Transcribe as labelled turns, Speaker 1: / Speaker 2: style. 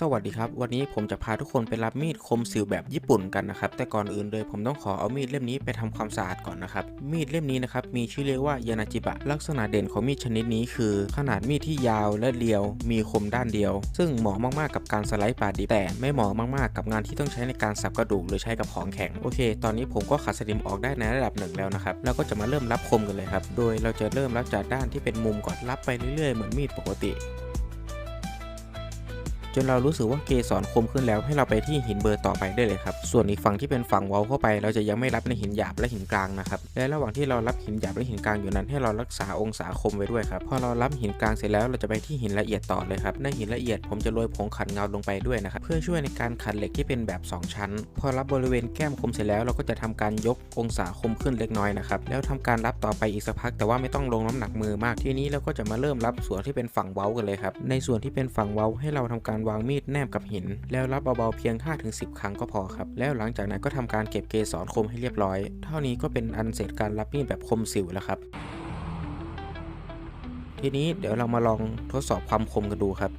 Speaker 1: สวัสดีครับ วันนี้ผมจะพาทุกคนไปรับมีดคมสิวแบบญี่ปุ่นกันนะครับ แต่ก่อนอื่นเลยผมต้องขอเอามีดเล่มนี้ไปทำความสะอาดก่อนนะครับ มีดเล่มนี้นะครับมีชื่อเรียกว่ายานาจิบะ ลักษณะเด่นของมีดชนิดนี้คือ ขนาดมีดที่ยาวและเรียว มีคมด้านเดียว ซึ่งเหมาะมากๆกับการสไลด์ปาดิบแต่ไม่เหมาะมากๆกับงานที่ต้องใช้ในการสับกระดูกหรือใช้กับของแข็งโอเค ตอนนี้ผมก็ขัดสนิมออกได้ในระดับหนึ่งแล้วนะครับแล้วก็จะมาเริ่มรับคมกันเลยครับโดยเราจะเริ่มรับจากด้านที่เป็นมุมก่อนรับไปเรื่อยๆเหมือนมีดปกติ จนเรารู้สึกว่าเกสรคมขึ้นแล้วให้เราไปที่หินเบอร์ต่อไปได้เลยครับ ส่วนอีกฝั่งที่เป็นฝั่งว้าเข้าไป เราจะยังไม่รับในหินหยาบและหินกลางนะครับ และระหว่างที่เรารับหินหยาบและหินกลางอยู่นั้น ให้เรารักษาองศาคมไว้ด้วยครับ พอเรารับหินกลางเสร็จแล้วเราจะไปที่หินละเอียดต่อเลยครับในหินละเอียดผมจะโรยผงขัดเงาลงไปด้วยนะครับเพื่อช่วยในการขัดเหล็กที่เป็นแบบ 2 ชั้น พอรับบริเวณแก้มคมเสร็จแล้วเราก็จะทำการยกองศาคมขึ้นเล็กน้อยนะครับแล้วทำการรับต่อไปอีกสักพัก แต่ว่าไม่ต้องลงน้ำหนักมือมากทีนี้เราก็จะมาเริ่มรับส่วนที่เป็นฝั่งเว้ากันเลยครับในส่วนที่เป็นฝั่งเว้าให้เราทำการวางมีดแนบกับหิน แล้วรับเบาๆเพียง 5-10 ครั้งก็พอครับ แล้วหลังจากนั้นก็ทำการเก็บเกสรคมให้เรียบร้อย เท่านี้ก็เป็นอันเสร็จการรับมีดแบบคมสิวแล้วครับ ทีนี้เดี๋ยวเรามาลองทดสอบความคมกันดูครับ